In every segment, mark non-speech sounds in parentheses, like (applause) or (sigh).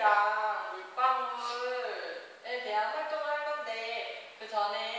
캔디랑 물방울에 대한 활동을 할 건데 그 전에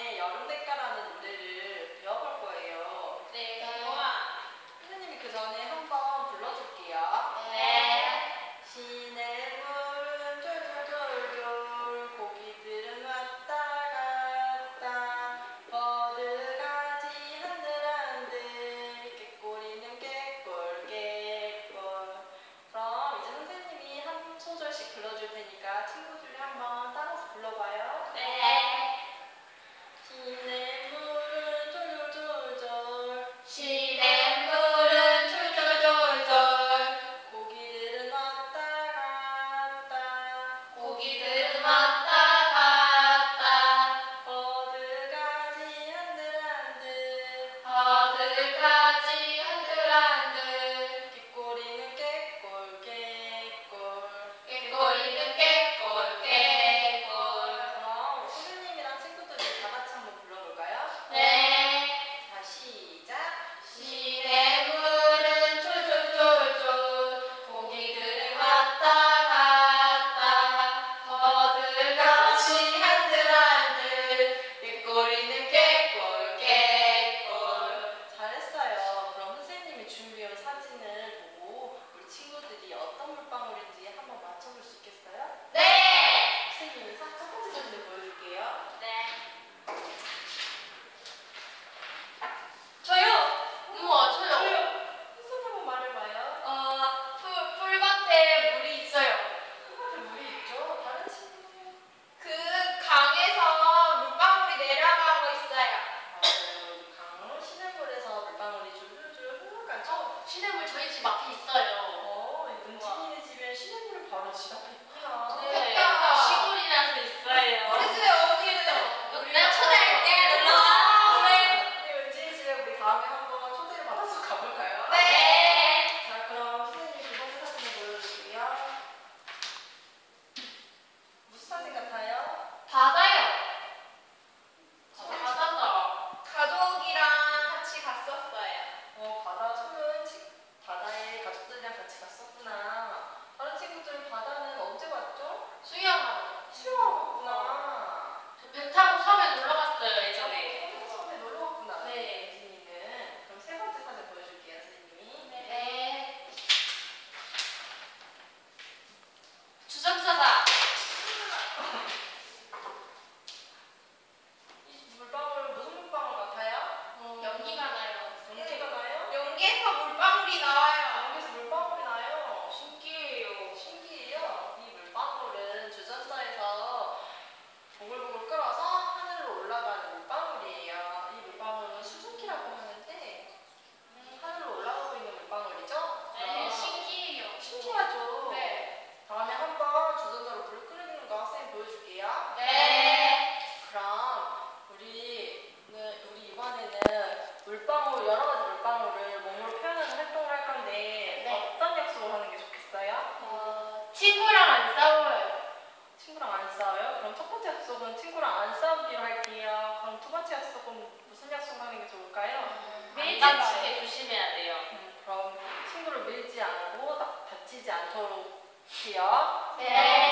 기억. 네.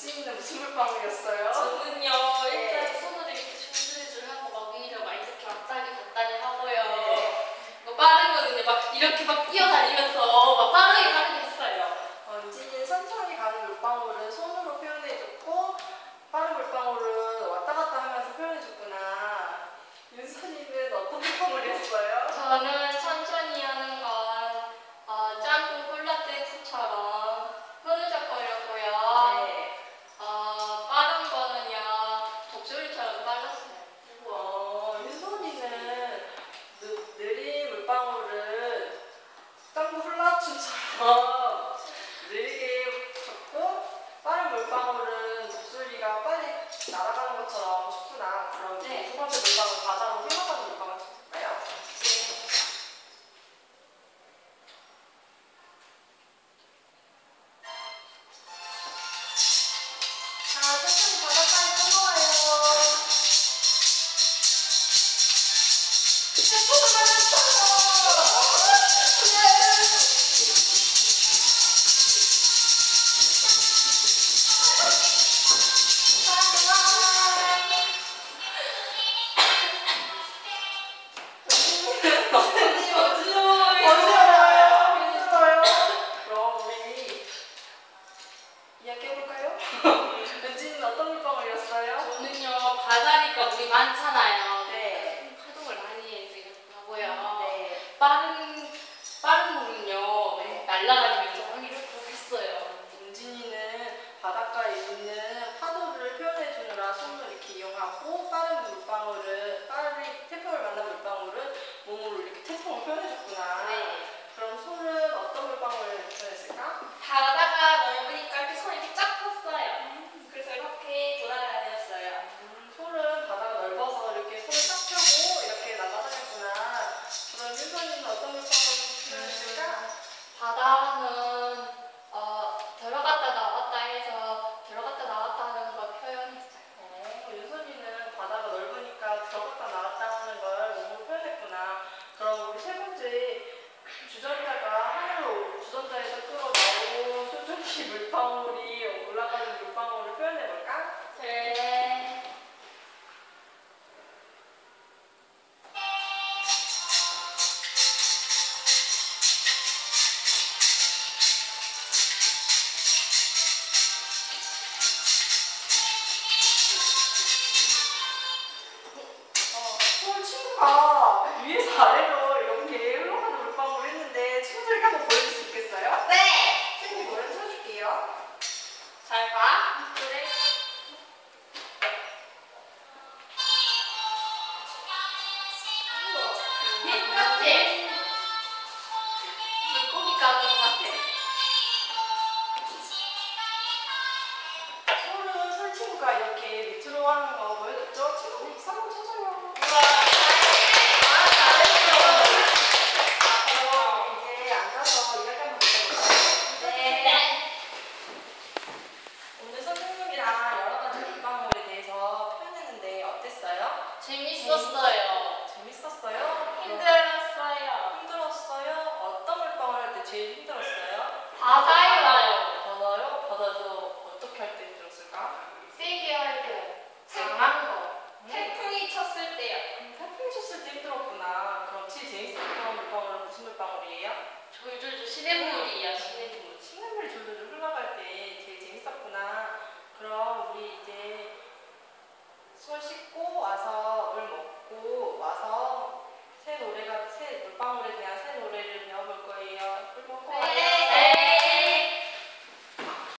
눈치 있는 물방울이었어요. 저는요 네. 일단 네. 손을 이렇게 줄줄줄 하고 막 위를 막 이렇게 왔다리 갔다리 하고요. 네. 뭐 빠르거든요. 막 이렇게 막 뛰어다니면서 막 빠르게 가는 물방울인가요? (laughs) 은진이는 어떤 물방울이었어요? 저는요 바다니까 물이 많잖아요. 네. 파동을 많이 하고요. 네. 빠른 빠른 물은요 네. 날아다니면서 확인하고 했어요. 은진이는 바닷가에 있는 파도를 표현해 주느라 손을 이렇게 이용하고 빠른 물방울은 好可